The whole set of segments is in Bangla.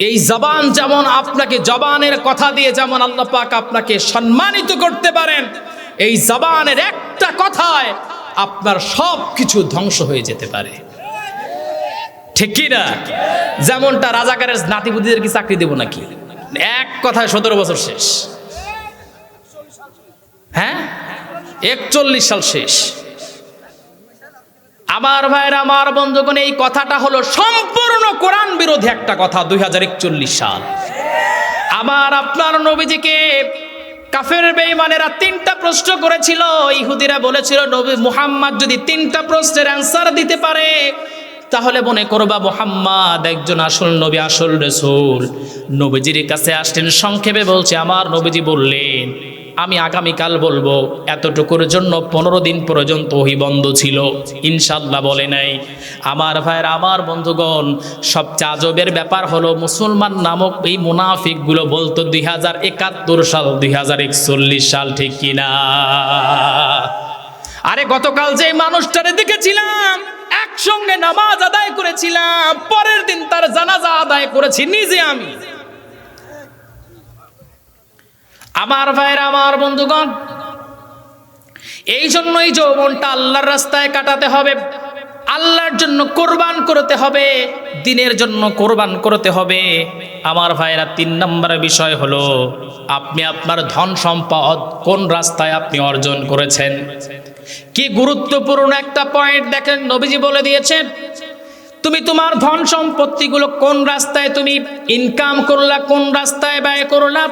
এই জবান যেমন আপনাকে জবানের কথা দিয়ে যেমন আল্লাহ পাক আপনাকে সম্মানিত করতে পারেন, এই জবানের একটা কথায় আপনার সব কিছু ধ্বংস হয়ে যেতে পারে। ঠিক কি না? যেমনটা রাজাকারের নাতিপুতিদের কি চাকরি দেব নাকি? এক কথায় সতেরো বছর শেষ। হ্যাঁ? একচল্লিশ সাল শেষ। আমার ভাইয়ের, আমার বন্ধুগণ, এই কথাটা হলো সম্পূর্ণ কোরআন বিরোধী একটা কথা দুই হাজার একচল্লিশ সাল। আমার আপনার নবীজিকে কাফের বেঈমানেরা তিনটা প্রশ্ন করেছিল। ইহুদিরা বলেছিল, নবী মুহাম্মদ যদি তিনটা প্রশ্নের অ্যান্সার দিতে পারে, তাহলে মনে করবা মোহাম্মদ একজন আসল নবী, আসল রসুল। নবীজির কাছে আসলেন সংক্ষেপে বলছে, আমার নবীজি বললেন আমি আগামীকাল বলব, এতটুকুর জন্য পনেরো দিন পর্যন্ত ওহি বন্ধ ছিল। ইনশাল্লাহ বলে নাই। আমার ভাইয়ের, আমার বন্ধুগণ সবচেয়ে আজবের ব্যাপার হলো মুসলমান নামক এই মুনাফিকগুলো বলতো দুই হাজার একাত্তর সাল, দুই হাজার একচল্লিশ সাল, ঠিক কিনা? আরে গতকাল যে মানুষটারে দেখেছিলাম, একসঙ্গে নামাজ আদায় করেছিলাম, পরের দিন তার জানাজা আদায় করেছি নিজে আমি। আমার ভাইয়ের আমার বন্ধুগণ এই জন্যই যৌবনটা আল্লাহর রাস্তায় কাটাতে হবে। আল্লাহর জন্য কোরবান করতে হবে, দিনের জন্য কোরবান করতে হবে। আমার ভাইয়েরা তিন নম্বর বিষয় হলো, আপনি আপনার ধন সম্পদ কোন রাস্তায় আপনি অর্জন করেছেন? কি গুরুত্বপূর্ণ একটা পয়েন্ট দেখেন, নবীজি বলে দিয়েছেন, তুমি তোমার ধন সম্পত্তিগুলো কোন রাস্তায় তুমি ইনকাম করলা, কোন রাস্তায় ব্যয় করলা?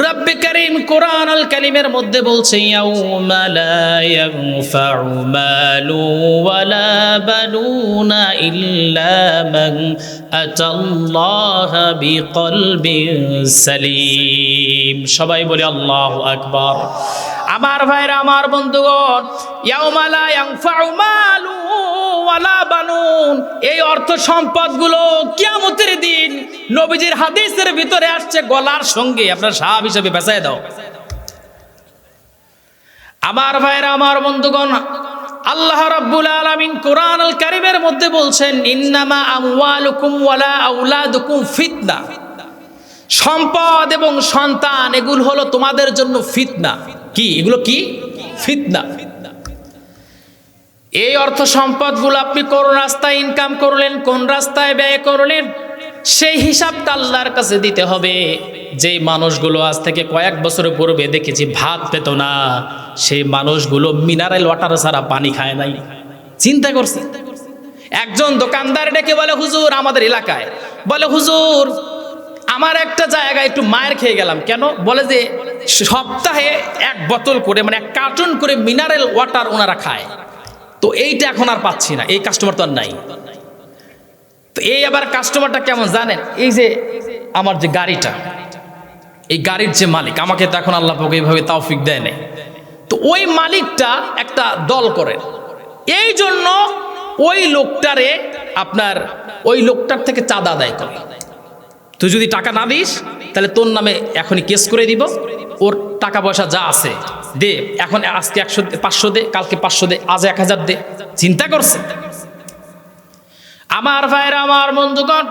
রব্বে করিম কোরআন আল কালিমের মধ্যে বলছে, ইয়াউমা লা ইয়ানফাউ মালু ওয়ালা বানুনা ইল্লা মান আতাল্লাহা বিকলবিন সবাই বলে, আল্লাহু আকবার। আমার ভাইরা, আমার বন্ধুগণ, ইয়াউমা লা ইয়ানফাউ মালু এই অর্থ সম্পদগুলো দিন নবীজির হাদিসের ভিতরে আসছে গলার সঙ্গে। আপনার সাহাব দাও। আমার ভাইরা, আমার বন্ধুগণ, আল্লাহ কোরআন আল কারিমের মধ্যে বলছেন, ইন্নামা আমওয়ালুকুম ফিতনা। সম্পদ এবং সন্তান, এগুলো হলো তোমাদের জন্য ফিতনা। কি? এগুলো কি? ফিতনা। এই অর্থ সম্পদগুলো আপনি কোন রাস্তায় ইনকাম করলেন, কোন রাস্তায় ব্যয় করলেন, সেই হিসাবটা আল্লাহর কাছে দিতে হবে। যেই মানুষগুলো আজ থেকে কয়েক বছর পূর্বে দেখেছি ভাত পেত না, সেই মানুষগুলো মিনারেল ওয়াটার ছাড়া পানি খায় নাই। চিন্তা করছে? একজন দোকানদার ডেকে বলে, হুজুর, আমাদের এলাকায়। বলে, হুজুর, আমার একটা জায়গায় একটু মায়ের খেয়ে গেলাম। কেন? বলে যে, সপ্তাহে এক বোতল করে মানে এক কার্টুন করে মিনারেল ওয়াটার ওনারা খায়। তো এইটা এখন আর পাচ্ছি না, এই কাস্টমার তো আর নাই। তো এই আবার কাস্টমারটা কেমন জানেন? এই যে আমার যে গাড়িটা, এই গাড়ির যে মালিক, আমাকে তো এখন আল্লাহ পাক এইভাবে তাওফিক দেয় নাই। তো ওই মালিকটা একটা দল করে। এই জন্য ওই লোকটারে আপনার, ওই লোকটার থেকে চাঁদা আদায় করে। তুই যদি টাকা না দিস, তাহলে তোর নামে এখনই কেস করে দিব। ওর টাকা পয়সা যা আছে, দে। এখন আজকে একশো পাঁচশো দে, কালকে পাঁচশো দে, আজ এক হাজার দে। চিন্তা করছে? আমার ভাইরা আমার বন্ধুগণ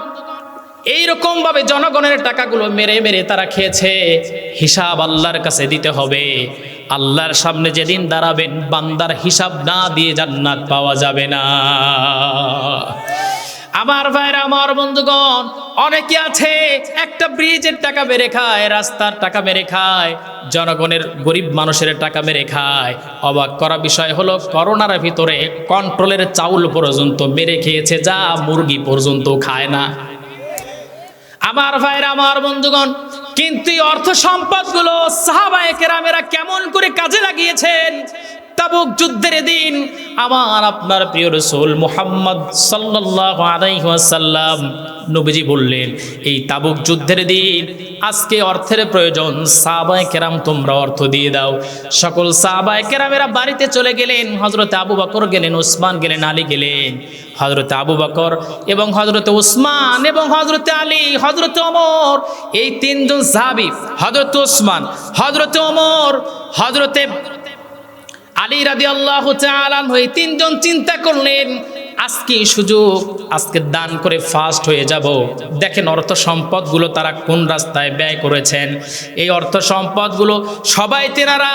এইরকম ভাবে জনগণের টাকাগুলো মেরে মেরে তারা খেয়েছে। হিসাব আল্লাহর কাছে দিতে হবে। আল্লাহর সামনে যেদিন দাঁড়াবেন, বান্দার হিসাব না দিয়ে জান্নাত পাওয়া যাবে না। আমার ভাইরা আমার বন্ধুগণ অনেকে আছে, একটা ব্রিজের টাকা মেরে খায়, রাস্তার টাকা মেরে খায়, জনগণের গরিব মানুষের টাকা মেরে খায়। অবাক করা বিষয় হলো, করোনার ভিতরে কন্ট্রোলের চাউল পর্যন্ত মেরে খেয়েছে, যা মুরগি পর্যন্ত খায় না। আমার ভাইরা আমার বন্ধুগণ, কিন্তু অর্থ সম্পদগুলো সাহাবায়ে কেরামেরা কেমন করে কাজে লাগিয়েছেন? তাবুক যুদ্ধের দিন আমার আপনার প্রিয় রসুল মুহাম্মদ সাল্লাল্লাহু আলাইহি ওয়াসাল্লাম নবীজি বললেন, এই তাবুক যুদ্ধের দিন আজকে অর্থের প্রয়োজন। সাহাবায়ে কেরাম তোমরা অর্থ দিয়ে দাও। সকল সাহাবায়ে কেরামেরা বাড়িতে চলে গেলেন, হযরতে আবু বকর গেলেন, ওসমান গেলেন, আলী গেলেন হজরতে আবু বকর এবং হজরতে উসমান এবং হজরতে আলী হজরতে ওমর, এই তিনজন সাহাবি হজরত উসমান হজরতে ওমর হজরতে আলী রাদি আল্লাহ হয়ে তিনজন চিন্তা করলেন, আজকে সুযোগ, আজকে দান করে ফাস্ট হয়ে যাব। দেখেন অর্থ সম্পদগুলো তারা কোন রাস্তায় ব্যয় করেছেন। এই অর্থ সম্পদগুলো সবাই তেনারা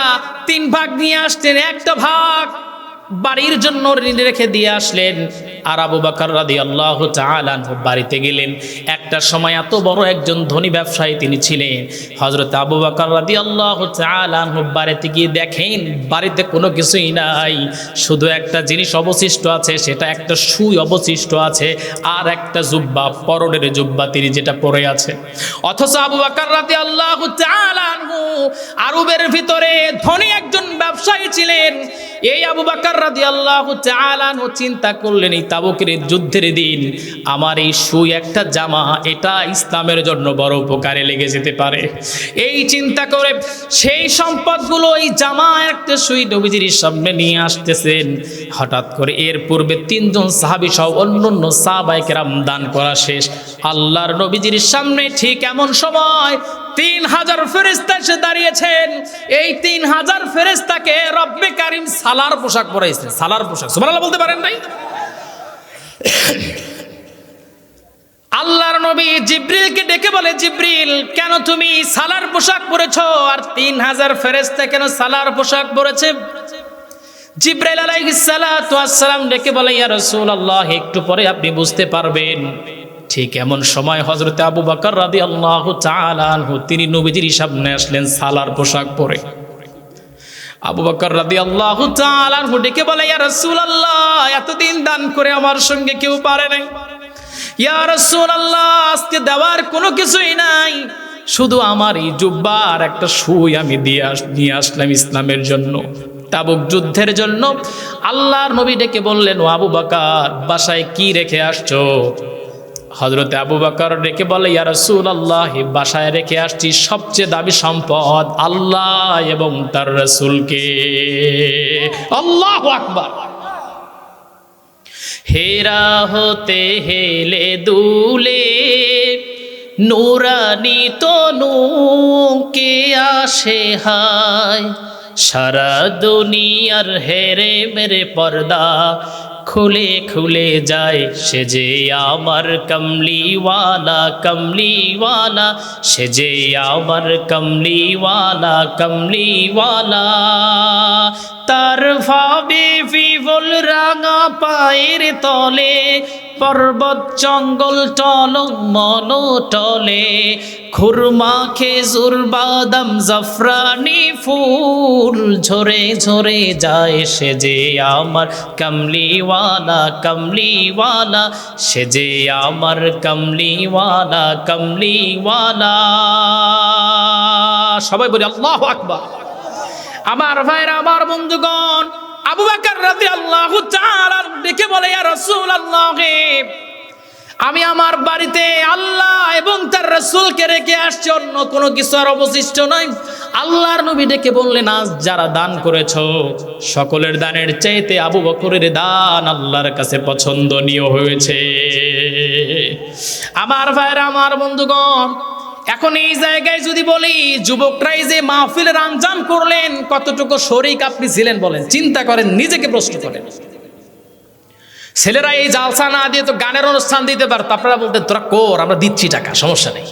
তিন ভাগ নিয়ে আসছেন, একটা ভাগ বাড়ির জন্য ঋণ রেখে দিয়ে আসলেন। আর আবু বাকর রাদি আল্লাহ বাড়িতে গেলেন। একটা সময় এত বড় একজন ধনী ব্যবসায়ী তিনি ছিলেন। হজরত আবু বাকর রাদি আল্লাহ বাড়িতে গিয়ে দেখেন, বাড়িতে কোনো কিছুই নাই। শুধু একটা জিনিস অবশিষ্ট আছে, সেটা একটা সুই অবশিষ্ট আছে, আর একটা জুব্বা, পরনের জুব্বা তিনি যেটা পরে আছে। অথচ আবু বাকর রাদি আল্লাহ আরবের ভিতরে ধনী একজন ব্যবসায়ী ছিলেন। এই আবু বাকর চিন্তা করলেন, এই তাবুকের যুদ্ধের দিন আমার এই সুই একটা জামা, এটা ইসলামের জন্য বড় উপকারে লেগে যেতে পারে। এই চিন্তা করে সেই সম্পদগুলো এই জামা একটা সুই সামনে নিয়ে আসতেছেন। হঠাৎ করে এর পূর্বে তিনজন সহ করা শেষ। আল্লাহর নবীজির সামনে ঠিক এমন সময় তিন হাজার ফেরেস্তা এসে দাঁড়িয়েছেন। এই তিন হাজার ফেরেস্তাকে রব্বে কারিম সালার পোশাক পরাইছেন সালার পোশাক। সুবহানাল্লাহ বলতে পারেন নাই? আল্লাহর নবী জিব্রিলকে ডেকে বলে, জিব্রিল, কেন তুমি সালার পোশাক পরেছ? আর তিন হাজার ফেরেস্তা কেন সালার পোশাক পরেছে? জিব্রাইল ওয়াসসালাম ডেকে বলে, ইয়া রাসূলুল্লাহ, একটু পরে আপনি বুঝতে পারবেন। ঠিক এমন সময় হজরতে আবু বকর রাদিয়াল্লাহু তাআলা আনহু, তিনি নবীজির সামনে আসলেন, সালার পোশাক পরে। আবু বকর তাআলা আনহু ডেকে বলে, ইয়া রাসূলুল্লাহ, এতদিন দান করে আমার সঙ্গে কেউ পারে নাই। ইয়া রাসূলুল্লাহ, আজকে দেওয়ার কোনো কিছুই নাই। শুধু আমার এই জুব্বা আর একটা সুই আমি দিয়ে আস, নিয়ে আসলাম ইসলামের জন্য। তাবুক যুদ্ধের জন্য আল্লাহর নবী ডেকে বললেন আবু বাকার, বাসায় কি রেখে আসছো? হজরতে আবু বাকর রেখে বলে, ইয়া আল্লাহ বাসায় রেখে আসছি সবচেয়ে দামি সম্পদ আল্লাহ এবং তার রাসূলকে। আল্লাহু আকবার। হেরা হতে হেলে দুলে নুরানি তনু কে আসে হায়। সারা দুনিয়ার হেরে মেরে পর্দা খুলে খুলে যায়। সে যে আমার কমলিওয়ালা কমলিওয়ালা। সে যে আমার কমলিওয়ালা কমলিওয়ালা। তার ভাবে ফিফল রাঙা পায়ের তলে পর্বত জঙ্গল টল মন টলে, খুরমা, খেজুর, বাদাম, জাফরানি ফুল। ঝরে ঝরে যায় সে যে আমার কমলিওয়ালা কমলিওয়ালা। সে যে আমার কমলিওয়ালা কমলিওয়ালা। সবাই বলি, আল্লাহ আকবার। আমার ভাইরা, আমার বন্ধুগণ আবু বাকর রাদিয়াল্লাহু তাআলা ডেকে বলে, ইয়া রাসূলুল্লাহ, আমি আমার বাড়িতে আল্লাহ এবং তার রাসূলকে রেখে আসছি, অন্য কোনো কিছু আর অবশিষ্ট নয়। আল্লাহর নবী ডেকে বললেন, আজ যারা দান করেছ, সকলের দানের চাইতে আবু বকরের দান আল্লাহর কাছে পছন্দনীয় হয়েছে। আমার ভাইরা, আমার বন্ধুগণ এখন এই জায়গায় যদি বলি যুবকরাই যে মাহফিলের আঞ্জাম করলেন, কতটুকু শরিক আপনি ছিলেন বলেন? চিন্তা করেন, নিজেকে প্রশ্ন করেন। ছেলেরা এই জালসা না দিয়ে তো গানের অনুষ্ঠান দিতে পারতো। আপনারা বলতেন, তোরা কর, আমরা দিচ্ছি টাকা, সমস্যা নেই।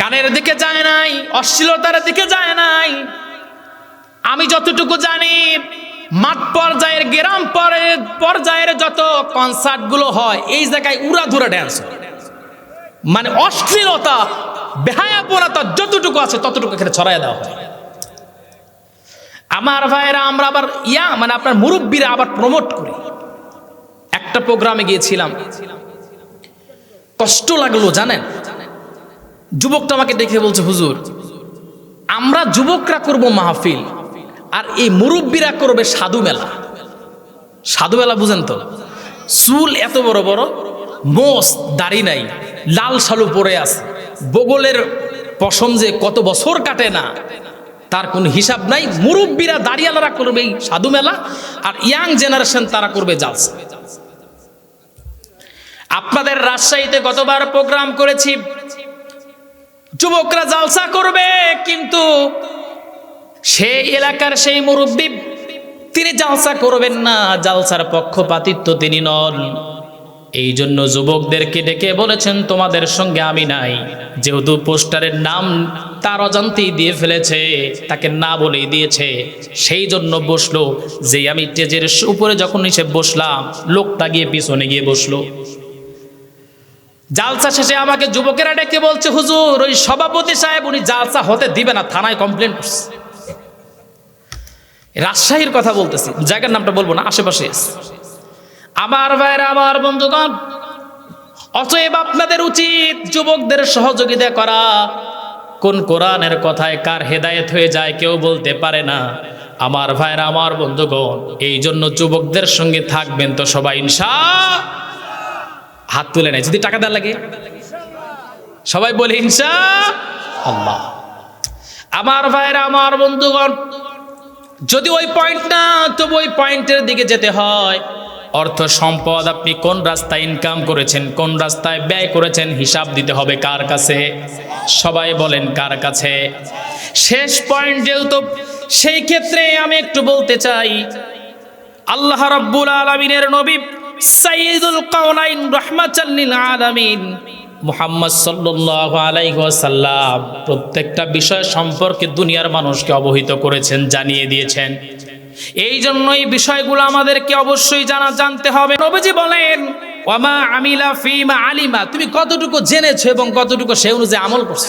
গানের দিকে যায় নাই, অশ্লীলতার দিকে যায় নাই। আমি যতটুকু জানি, মাঠ পর্যায়ের, গ্রাম পর্যায়ের যত কনসার্টগুলো হয়, এই জায়গায় উড়াধুরা ড্যান্স হয় মানে অশ্লীলতা, বেহায়াপনতা যতটুকু আছে ততটুকু এখানে ছড়াই দেওয়া হয়। আমার ভাইয়েরা, আমরা আবার ইয়া মানে আপনার মুরব্বীরা আবার প্রমোট করি। একটা প্রোগ্রামে গিয়েছিলাম। কষ্ট লাগল, জানেন? যুবকটা আমাকে দেখে বলছে, হুজুর, আমরা যুবকরা করব মাহফিল, আর এই মুরব্বীরা করবে সাধু মেলা। সাধু মেলা বুঝেন তো? চুল এত বড় বড় মোস দাড়ি নাই। লাল সালু পরে আছে। বগলের পশম যে কত বছর কাটে না, তার কোনো হিসাব নাই। মুরব্বীরা দাঁড়িয়ালারা করবে এই সাধু মেলা, আর ইয়াং জেনারেশন তারা করবে জালস। আপনাদের রাজশাহীতে গতবার প্রোগ্রাম করেছি। যুবকরা জালসা করবে, কিন্তু সেই এলাকার সেই মুরব্বী, তিনি জালসা করবেন না। জালসার পক্ষপাতিত্ব তিনি নন। এই জন্য যুবকদেরকে ডেকে বলেছেন, তোমাদের সঙ্গে আমি নাই। যেহেতু পোস্টারের নাম তার অজান্তেই দিয়ে ফেলেছে, তাকে না বলেই দিয়েছে। সেই জন্য বসল যে আমি স্টেজের উপরে যখন এসে বসলাম, লোকটা গিয়ে পিছনে গিয়ে বসল। জালসা শেষে আমাকে যুবকেরা ডেকে বলছে, হুজুর, ওই সভাপতি সাহেব, উনি জালসা হতে দিবে না, থানায় কমপ্লেন রাজশাহীর কথা বলতেছি, জায়গার নামটা বলব না, আশেপাশে। আমার ভাইরা, আমার বন্ধুগণ, অতএব আপনাদের উচিত যুবকদের সহযোগিতা করা। কোন কোরআনের কথায় কার হেদায়েত হয়ে যায় কেউ বলতে পারে না। আমার ভাইরা, আমার বন্ধুগণ, এই জন্য যুবকদের সঙ্গে থাকবেন তো সবাই ইনশা হাত তুলে নেয় যদি টাকা দেওয়া লাগে। সবাই বলে ইনশা আল্লাহ আমার ভাইরা, আমার বন্ধুগণ, যদি ওই পয়েন্ট না, তবু ওই পয়েন্টের দিকে যেতে হয়। অর্থ সম্পদ আপনি কোন রাস্তায় ইনকাম করেছেন, কোন রাস্তায় ব্যয় করেছেন, হিসাব দিতে হবে কার কাছে? সবাই বলেন কার কাছে? শেষ পয়েন্ট যেহেতু সেই ক্ষেত্রে আমি একটু বলতে চাই, আল্লাহ রাব্বুল আলামিনের নবী সাইয়্যিদুল কাওনাইন রাহমাতাল্লিল আলামিন মুহাম্মদ সাল্লাল্লাহু আলাইহি ওয়াসাল্লাম প্রত্যেকটা বিষয় সম্পর্কে দুনিয়ার মানুষকে অবহিত করেছেন, জানিয়ে দিয়েছেন। এই জন্য এই বিষয়গুলো আমাদেরকে অবশ্যই জানা জানতে হবে। নবীজি বলেন, ওয়ামা আমিলা ফিমা আলিমা। তুমি কতটুকু জেনেছো এবং কতটুকু সে অনুযায়ী আমল করছ?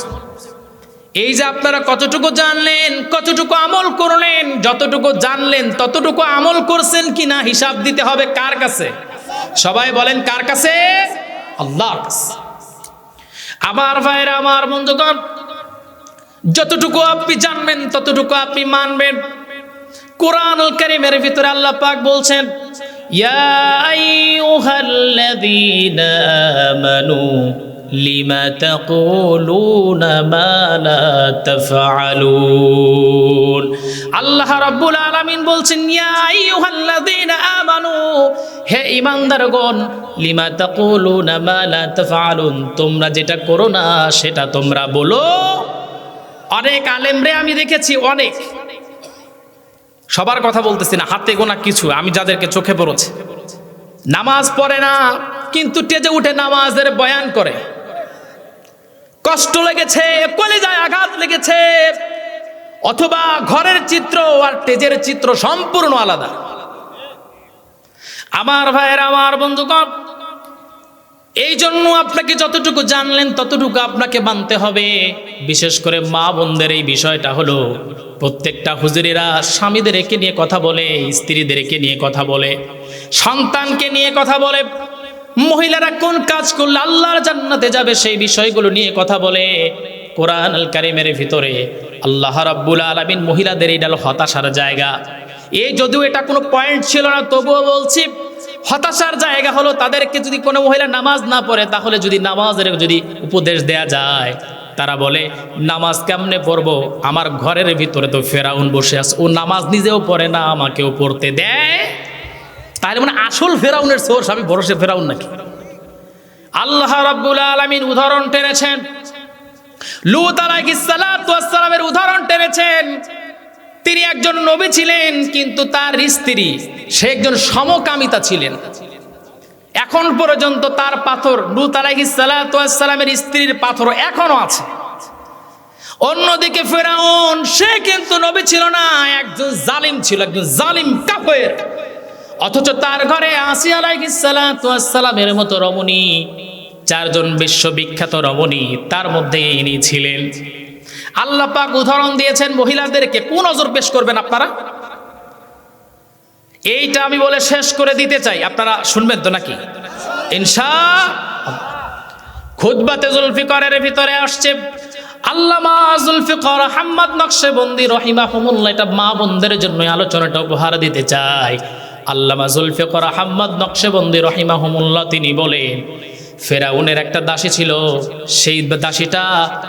এই যে আপনারা কতটুকু জানলেন, কতটুকু আমল করলেন, যতটুকু জানলেন, ততটুকু আমল করছেন কিনা হিসাব দিতে হবে কার কাছে? সবাই বলেন, কার কাছে? আল্লাহর কাছে। আমার ভাইরা, আমার বন্ধুগণ, যতটুকু আপনি জানবেন, ততটুকু আপনি মানবেন। কোরআনুল কারীমের ভিতরে আল্লাহ পাক বলছেন লিমা আল্লাহ রাব্বুল আলামিন বলছেন, ইয়া আইয়ুহাল্লাযীনা আমানু লিমা তাকুলুনা মা তোমরা যেটা করো না সেটা তোমরা বলো। অনেক আলেমরে আমি দেখেছি, অনেক। সবার কথা বলতেছি না, হাতে গোনা কিছু, আমি যাদেরকে চোখে পড়েছে। নামাজ পড়ে না, কিন্তু টেজে উঠে নামাজের বয়ান করে। কষ্ট লেগেছে, কলেজায় আঘাত লেগেছে, অথবা ঘরের চিত্র আর টেজের চিত্র সম্পূর্ণ আলাদা। আমার ভাইয়ের, আমার বন্ধুগণ এই জন্য আপনাকে যতটুকু জানলেন, ততটুকু আপনাকে মানতে হবে। বিশেষ করে মা বোনদের এই বিষয়টা হলো, প্রত্যেকটা হুজুরেরা স্বামীদেরকে নিয়ে কথা বলে, স্ত্রীদেরকে নিয়ে কথা বলে, সন্তানকে নিয়ে কথা বলে, মহিলারা কোন কাজ করলে আল্লাহর জান্নাতে যাবে সেই বিষয়গুলো নিয়ে কথা বলে। কোরআন আল কারিমের ভিতরে আল্লাহ রাব্বুল আলামিন মহিলাদের এটা হতাশার জায়গা। এই যদিও এটা কোনো পয়েন্ট ছিল না, তবুও বলছি হতাশার জায়গা হলো তাদেরকে যদি কোনো মহিলা নামাজ না পড়ে, তাহলে যদি নামাজের যদি উপদেশ দেয়া যায়, তারা বলে, নামাজ কেমনে পড়ব? আমার ঘরের ভিতরে তো ফেরাউন বসে আছে। ও নামাজ নিজেও পড়ে না, আমাকেও পড়তে দেয়। তাহলে মানে আসল ফেরাউনের সোর্স, আমি ভরসে ফেরাউন নাকি? আল্লাহ রাব্বুল আলামিন উদাহরণ টেনেছেন। লুত আলাইহিস সালাতু ওয়াস সালামের উদাহরণ টেনেছেন। তিনি একজন নবী ছিলেন, কিন্তু তার স্ত্রী, সে একজন সমকামিতা ছিলেন। এখন পর্যন্ত তার পাথর, লুত ওয়াস স্ত্রীর পাথর এখনও আছে। অন্যদিকে ফেরাউন, সে কিন্তু নবী ছিল না, একজন জালিম ছিল, একজন জালিম কাফের। অথচ তার ঘরে আসি আলাইহিসালামের মতো রমণী, চারজন বিশ্ববিখ্যাত রমণী, তার মধ্যে ইনি ছিলেন। আল্লাহ পাক উদাহরণ দিয়েছেন মহিলাদেরকে, কোন নজর পেশ করবেন আপনারা? এইটা আমি বলে শেষ করে দিতে চাই। আপনারা শুনবেন তো নাকি? ইনশা খুদবাতে জুলফিকরের ভিতরে আসছে আল্লামা জুলফিকর হাম্মদ নকশেবন্দি রহিমাহুমুল্লাহ। এটা মা জন্য আলোচনাটা উপহার দিতে চাই। তিনি বলেন ফেরাউনের একটা দাসী ছিল। সেই দাসীটা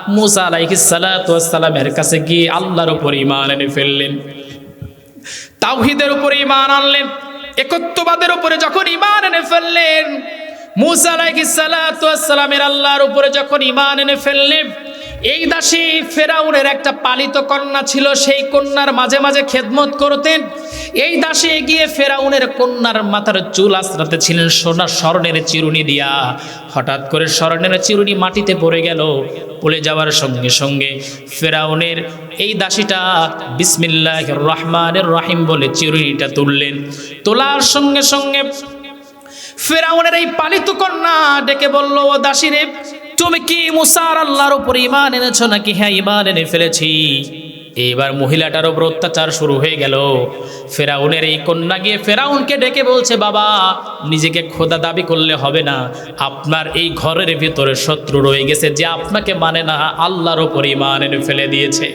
মুসা আলাইহিসালামের কাছে গিয়ে আল্লাহর উপর ইমান এনে ফেললেন। তাওহিদের উপর ইমান আনলেন। একত্ববাদের উপরে যখন ইমান এনে ফেললেন, মুসা আলাইহিসালামের আল্লাহর উপরে যখন ইমান এনে ফেললেন এই দাসী ফেরাউনের একটা পালিত কন্যা ছিল, সেই কন্যার মাঝে মাঝে খেদমত করতেন। এই দাসে গিয়ে ফেরাউনের কন্যার মাথার চুল আশ্রাতে ছিলেন, সোনার স্মরণের চিরুনি দিয়া। হঠাৎ করে স্মরণের চিরুনি মাটিতে পড়ে গেল, পড়ে যাওয়ার সঙ্গে সঙ্গে ফেরাউনের এই দাসীটা বিসমিল্লাহ রহমানের রহিম বলে চিরুনিটা তুললেন। তোলার সঙ্গে সঙ্গে ফেরাউনের এই পালিত কন্যা ডেকে বলল, ও দাসীরে তুমি কি মুসার আল্লাহর উপর ইমান এনেছো নাকি হ্যাঁ ইমান এনে ফেলেছি? এবার মহিলাটার উপর অত্যাচার শুরু হয়ে গেল। ফেরাউনের এই কন্যা গিয়ে ফেরাউনকে ডেকে বলছে, বাবা, নিজেকে খোদা দাবি করলে হবে না। আপনার এই ঘরের ভিতরে শত্রু রয়ে গেছে যে আপনাকে মানে না, আল্লাহর উপর ইমান এনে ফেলে দিয়েছে।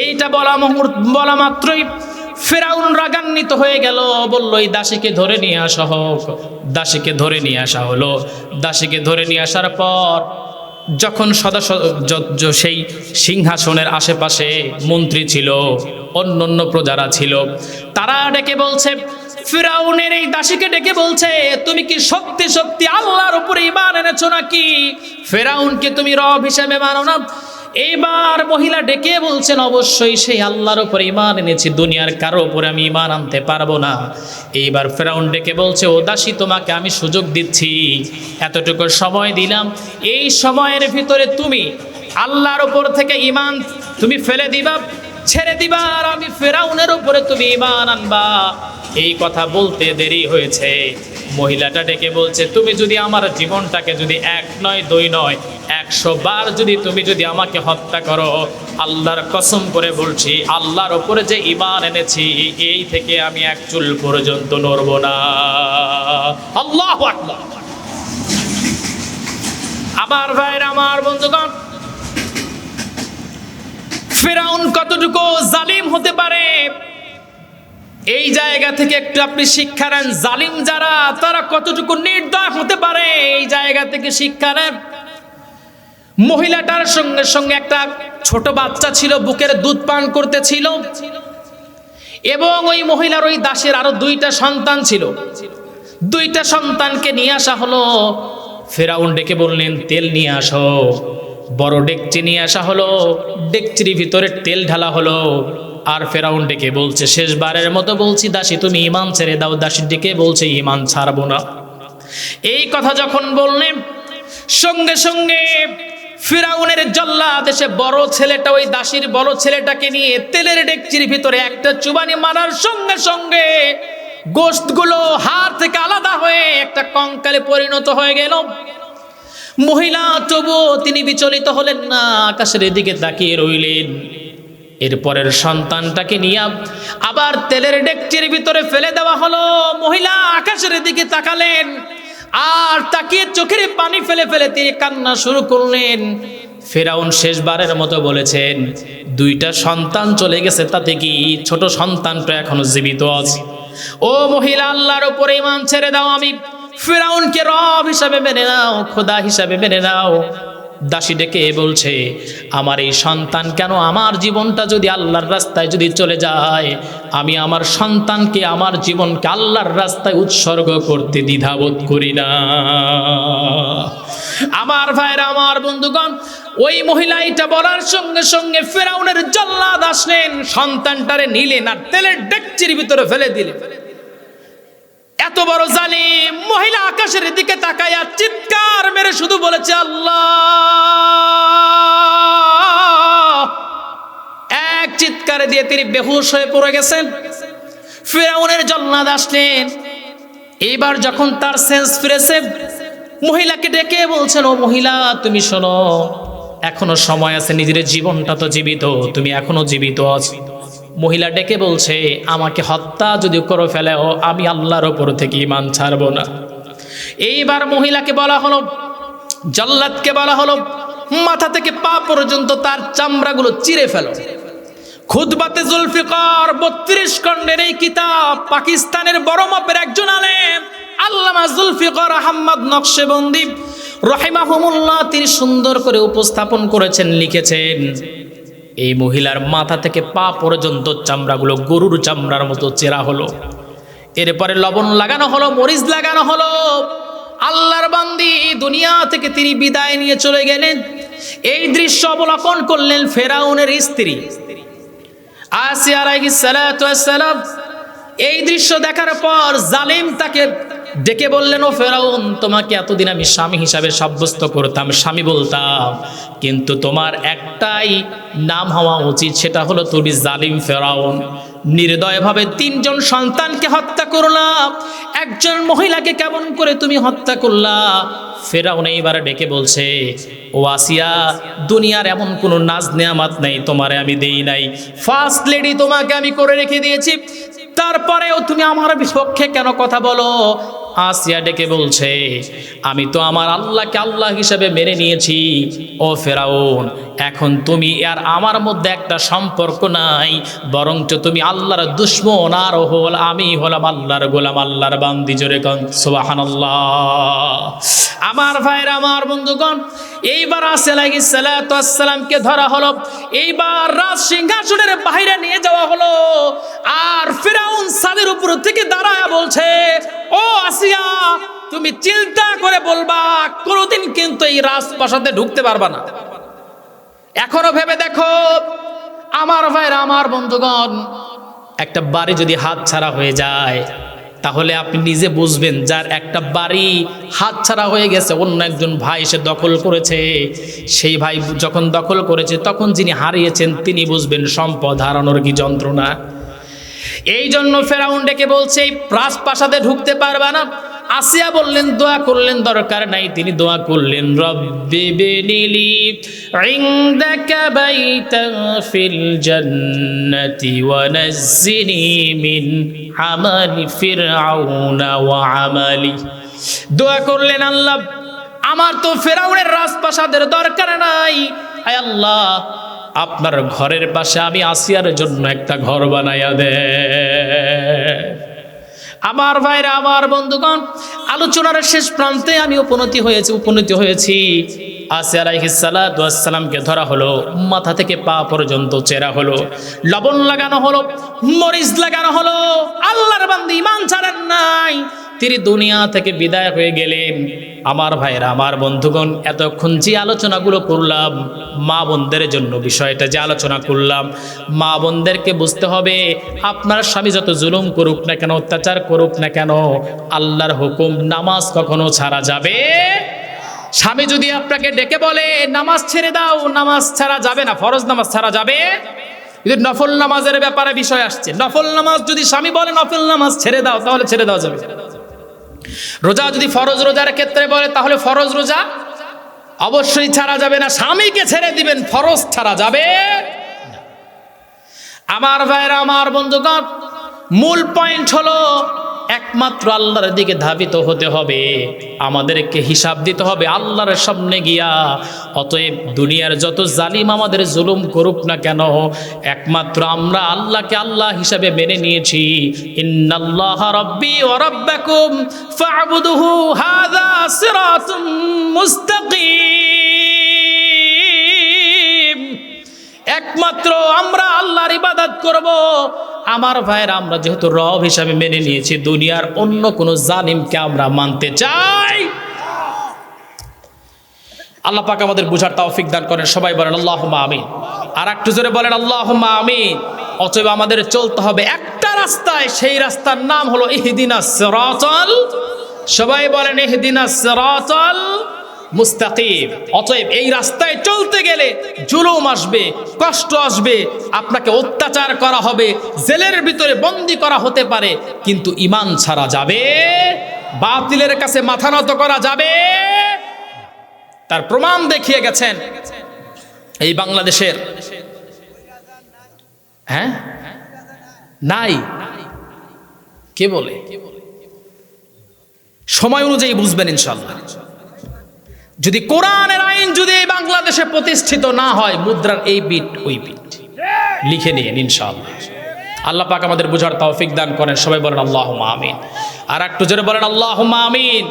এইটা বলা মুহূর্ত, বলা মাত্রই ফেরাউন রাগান্বিত হয়ে গেল, বলল, এই দাসীকে ধরে নিয়ে আসা হোক। দাসীকে ধরে নিয়ে আসা হলো। দাসীকে ধরে নিয়ে আসার পর, যখন সদা সেই সিংহাসনের আশেপাশে মন্ত্রী ছিল অন্য অন্য প্রজারা ছিল, তারা ডেকে বলছে, ফিরাউনের এই দাসীকে ডেকে বলছে, তুমি কি সত্যি সত্যি আল্লাহর উপরে ইমান এনেছো নাকি? ফেরাউনকে তুমি রব হিসেবে মানো না? এইবার মহিলা ডেকে বলছেন, অবশ্যই সেই আল্লাহর উপরে ইমান এনেছি, দুনিয়ার কারও উপরে আমি ইমান আনতে পারব না। এইবার ফেরাউন ডেকে বলছে ও দাসী তোমাকে আমি সুযোগ দিচ্ছি। এতটুকু সময় দিলাম। এই সময়ের ভিতরে তুমি আল্লাহর উপর থেকে ইমান তুমি ফেলে দিবা, ছেড়ে দিবা, আর আমি ফেরাউনের উপরে তুমি ইমান আনবা। এই কথা বলতে দেরি হয়েছে। মহিলাটা ডেকে বলছে, তুমি যদি আমার জীবনটাকে যদি এক নয়, দুই নয়, একশো বার যদি তুমি যদি আমাকে হত্যা করো, আল্লাহর কসম করে বলছি, আল্লাহর ওপরে যে ইমান এনেছি, এই থেকে আমি এক চুল পর্যন্ত নড়ব না। আল্লাহ আমার ভাইয়ের, আমার বন্ধুগণ, ফেরাউন কতটুকু জালিম হতে পারে? এই জায়গা থেকে একটু আপনি শিক্ষা নেন। জালিম যারা, তারা কতটুকু নির্দয় হতে পারে? এই জায়গা থেকে শিক্ষা নেন। মহিলাটার সঙ্গে সঙ্গে একটা ছোট বাচ্চা ছিল, বুকের দুধ পান করতেছিল। এবং ওই মহিলার ওই দাসের আরও দুইটা সন্তান ছিল। দুইটা সন্তানকে নিয়ে আসা হলো। ফেরাউন ডেকে বললেন, তেল নিয়ে আসো। বড় ডেকচি নিয়ে আসা হলো ডেকচির ভিতরে তেল ঢালা হলো। আর ফেরাউন ডেকে বলছে, শেষবারের মতো বলছি, দাসী তুমি ইমান ছেড়ে দাও দাসীর ডেকে বলছে ইমান ছাড়বো না। এই কথা যখন বললেন সঙ্গে সঙ্গে ফিরাউনের জল্লা দেশে বড় ছেলেটা, ওই দাসীর বড় ছেলেটাকে নিয়ে তেলের ডেকচির ভিতরে একটা চুবানি মারার সঙ্গে সঙ্গে গোস্তগুলো হাড় থেকে আলাদা হয়ে একটা কঙ্কালে পরিণত হয়ে গেল। মহিলা, তবুও তিনি বিচলিত হলেন না, আকাশের দিকে তাকিয়ে রইলেন। এরপরের সন্তানটাকে নিয়ে আবার তেলের ডেকচির ভিতরে ফেলে দেওয়া হলো। মহিলা আকাশের দিকে তাকালেন, আর তাকিয়ে চোখের পানি ফেলে ফেলে তিনি কান্না শুরু করলেন। ফেরাউন শেষবারের মতো বলেছেন, দুইটা সন্তান চলে গেছে, তাতে কি ছোট সন্তানটা এখনও জীবিত আছে? ও মহিলা, আল্লাহর উপরে ইমান ছেড়ে দাও, আমি ফেরাউনকে রব হিসাবে মেনে নাও, খোদা হিসাবে মেনে নাও। দাসী ডেকে বলছে, আমার এই সন্তান কেন আমার জীবনটা যদি আল্লাহর রাস্তায় যদি চলে যায়, আমি আমার সন্তানকে, আমার জীবনকে আল্লাহর রাস্তায় উৎসর্গ করতে দ্বিধাবোধ করি না। আমার ভাইরা, আমার বন্ধুগণ, ওই মহিলা এটা বলার সঙ্গে সঙ্গে ফেরাউনের জল্লাদ আসলেন, সন্তানটারে নিলেন আর তেলের ডেকচির ভিতরে ফেলে দিলেন এত বড় জালিম, মহিলা আকাশের দিকে তাকাইয়া চিৎকার মেরে শুধু বলেছে, আল্লাহ! এক চিৎকারে দিয়ে তিনি বেহুশ হয়ে পড়ে গেছেন। ফেরাউনের জল্লাদ আসলেন। এইবার যখন তার সেন্স ফিরেছে, মহিলাকে ডেকে বলছেন, ও মহিলা, তুমি শোনো, এখনও সময় আছে, নিজের জীবনটা তো জীবিত, তুমি এখনও জীবিত আছো। মহিলা ডেকে বলছে, আমাকে হত্যা যদি করে ফেলে ফেলেও আমি আল্লাহর ওপর থেকে ইমান ছাড়বো না। এইবার মহিলাকে বলা হলো, জল্লাদকে বলা হলো, মাথা থেকে পা পর্যন্ত তার চামড়াগুলো চিরে ফেলো। খুদবাতে জুলফিকর বত্রিশ খণ্ডের এই কিতাব পাকিস্তানের বড় মাপের একজন আলেম, আল্লামা জুলফিকর আহম্মদ নকশে নকশেবন্দি রহিমাহুমুল্লাহ তিনি সুন্দর করে উপস্থাপন করেছেন, লিখেছেন এই মহিলার মাথা থেকে পা পর্যন্ত চামড়াগুলো গরুর চামড়ার মতো চেরা হলো। এরপরে লবণ লাগানো হলো, মরিচ লাগানো হলো। আল্লাহর বান্দি দুনিয়া থেকে তিনি বিদায় নিয়ে চলে গেলেন। এই দৃশ্য অবলোকন করলেন ফেরাউনের স্ত্রী। আসিয়া আলাইহিস সালাম। এই দৃশ্য দেখার পর জালিম তাকে ডেকে বললেন, ও ফেরাউন, তোমাকে এতদিন আমি স্বামী হিসাবে সাব্যস্ত করতাম, স্বামী বলতাম। কিন্তু তোমার একটাই নাম হওয়া উচিত, সেটা হলো তুমি জালিম ফেরাউন। নির্দয়ভাবে তিনজন সন্তানকে হত্যা করলাম একজন মহিলাকে কেমন করে তুমি হত্যা করলা? ফেরাউন এইবার ডেকে বলছে, ও আসিয়া, দুনিয়ার এমন কোনো নাজ নেয়ামাত নেই, তোমারে আমি দেই নাই। ফার্স্ট লেডি তোমাকে আমি করে রেখে দিয়েছি, তারপরেও তুমি আমার বিপক্ষে কেন কথা বলো? আসিয়া ডেকে বলছে, আমি তো আমার আল্লাহকে আল্লাহ হিসেবে মেনে নিয়েছি। ও ফেরাউন, এখন তুমি আর আমার মধ্যে একটা সম্পর্ক নাই, বরঞ্চ তুমি আল্লাহর দুশ্মন আর হল, আমি হলাম আল্লাহর গোলাম, আল্লাহর বান্দি জোরে কন আমার ভাইরা, আমার বন্ধুগণ, এইবার আসে লাগি সালাতামকে ধরা হলো, এইবার রাজ সিংহাসনের বাইরে নিয়ে যাওয়া হলো, আর ফেরাউন সাদের উপর থেকে দাঁড়ায় বলছে ও আসিয়া, তুমি চিন্তা করে বলবা, কোনোদিন কিন্তু এই রাজপ্রাসাদে ঢুকতে পারবা না। এখনও ভেবে দেখো, আমার ভাইরা, আমার বন্ধুগণ, একটা বাড়ি যদি হাত ছাড়া হয়ে যায়, তাহলে আপনি নিজে বুঝবেন, যার একটা বাড়ি হাত ছাড়া হয়ে গেছে, অন্য একজন ভাই সে দখল করেছে। সেই ভাই যখন দখল করেছে, তখন যিনি হারিয়েছেন, তিনি বুঝবেন সম্পদ হারানোর কি যন্ত্রণা। এই জন্য ফেরাউন ডেকে বলছে, এই রাজপ্রাসাদে ঢুকতে পারবা না। আসিয়া বললেন, দোয়া করলেন, দরকার নাই। তিনি দোয়া করলেন, রব্বি মিন ওয়া আমালি। দোয়া করলেন, আল্লাহ, আমার তো ফেরাউনের রাজপ্রাসাদের দরকার নাই। আল্লাহ আপনার ঘরের পাশে আমি আসিয়ার জন্য একটা ঘর বানাইয়া দে। আমার ভাইরা, আমার বন্ধুগণ, আলোচনার শেষ প্রান্তে আমি উপনতি হয়েছি, উপনীত হয়েছি। আসিয়া আলাইহিসালামকে ধরা হলো, মাথা থেকে পা পর্যন্ত চেরা হলো, লবণ লাগানো হলো, মরিচ লাগানো হলো, আল্লাহর বান্দি ইমান তিনি দুনিয়া থেকে বিদায় হয়ে গেলেন। আমার ভাইরা আমার বন্ধুগণ, এতক্ষণ যে আলোচনাগুলো করলাম, মা বোনদের জন্য বিষয়টা যে আলোচনা করলাম, মা বোনদেরকে বুঝতে হবে, আপনার স্বামী যত জুলুম করুক না কেন, অত্যাচার করুক না কেন, আল্লাহর হুকুম নামাজ কখনো ছাড়া যাবে? স্বামী যদি আপনাকে ডেকে বলে, নামাজ ছেড়ে দাও, নামাজ ছাড়া যাবে না, ফরজ নামাজ ছাড়া যাবে? যদি নফল নামাজের ব্যাপারে বিষয় আসছে। নফল নামাজ যদি স্বামী বলে, নফল নামাজ ছেড়ে দাও, তাহলে ছেড়ে দেওয়া যাবে। রোজা যদি ফরজ রোজার ক্ষেত্রে বলে, তাহলে ফরজ রোজা অবশ্যই ছাড়া যাবে না। স্বামীকে ছেড়ে দিবেন, ফরজ ছাড়া যাবে আমার ভাইরা আমার বন্ধুগণ, মূল পয়েন্ট হলো একমাত্র আল্লাহর দিকে ধাবিত হতে হবে। আমাদেরকে হিসাব দিতে হবে আল্লাহর সামনে গিয়া। অতএব দুনিয়ার যত জালিম আমাদের জুলুম করুক না কেন, একমাত্র আমরা আল্লাহকে আল্লাহ হিসাবে মেনে নিয়েছি। ইন্নাল্লাহ একমাত্র আমরা আল্লাহর ইবাদত করব। আমার ভাইয়ের, আমরা যেহেতু রব হিসাবে মেনে নিয়েছি, দুনিয়ার অন্য কোনো জালিমকে আমরা মানতে চাই। আল্লাহ পাক আমাদের বুঝার তৌফিক দান করেন। সবাই বলেন আল্লাহ আমিন। আর একটু জোরে বলেন আল্লাহ আমিন। অতএব আমাদের চলতে হবে একটা রাস্তায়, সেই রাস্তার নাম হলো ইহদিনা সিরাতাল। সবাই বলেন ইহদিনা সিরাতাল। মুস্তাকিম। অতএব এই রাস্তায় চলতে গেলে জুলুম আসবে, কষ্ট আসবে, আপনাকে অত্যাচার করা হবে, জেলের ভিতরে বন্দি করা হতে পারে, কিন্তু ইমান ছাড়া যাবে, বাতিলের কাছে মাথা নত করা যাবে। তার প্রমাণ দেখিয়ে গেছেন এই বাংলাদেশের। হ্যাঁ? নাই? কে বলে? সময় অনুযায়ী বুঝবেন ইনশাল্লাহ যদি কোরআনের আইন যদি বাংলাদেশে প্রতিষ্ঠিত না হয়, মুদ্রার এই বিট, ওই বিট। লিখে নিন ইনশাআল্লাহ। আল্লাহ পাক আমাদের বুঝার তৌফিক দান করেন। সবাই বলেন আল্লাহ আমিন। আর একটু জোরে বলেন আল্লাহ আমিন।